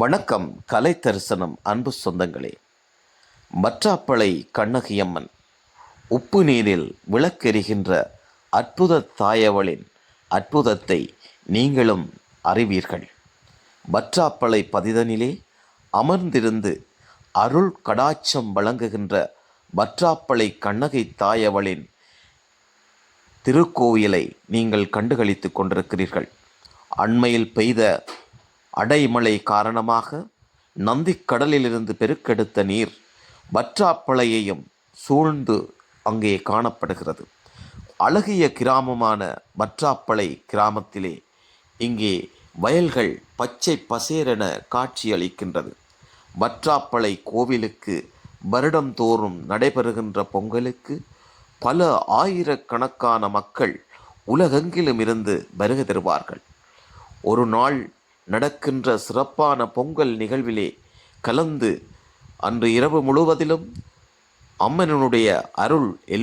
வணக்கம் கலை தரிசனம் அன்பு சொந்தங்களே. மற்றாப்பளை கண்ணகியம்மன் உப்பு நீரில் விளக்கெரிகின்ற அற்புத தாயவளின் அற்புதத்தை நீங்களும் அறிவீர்கள். மற்றாப்பளை பதிதனிலே அமர்ந்திருந்து அருள் கடாட்சம் வழங்குகின்ற மற்றாப்பளை கண்ணகை தாயவளின் திருக்கோயிலை நீங்கள் கண்டுகளித்துக் கொண்டிருக்கிறீர்கள். அண்மையில் பெய்த அடைமழை காரணமாக நந்திக்கடலிலிருந்து பெருக்கெடுத்த நீர் வற்றாப்பளையையும் சூழ்ந்து அங்கே காணப்படுகிறது. அழகிய கிராமமான வற்றாப்பளை கிராமத்திலே இங்கே வயல்கள் பச்சை பசேரென காட்சியளிக்கின்றது. வற்றாப்பளை கோவிலுக்கு வருடந்தோறும் நடைபெறுகின்ற பொங்கலுக்கு பல ஆயிரக்கணக்கான மக்கள் உலகெங்கிலும் இருந்து வருகை தருவார்கள். ஒரு நாள் நடக்கின்ற சிறப்பான பொங்கல் நிகழ்விலே கலந்து அன்று இரவு முழுவதிலும் அம்மனுடைய அருள் எல்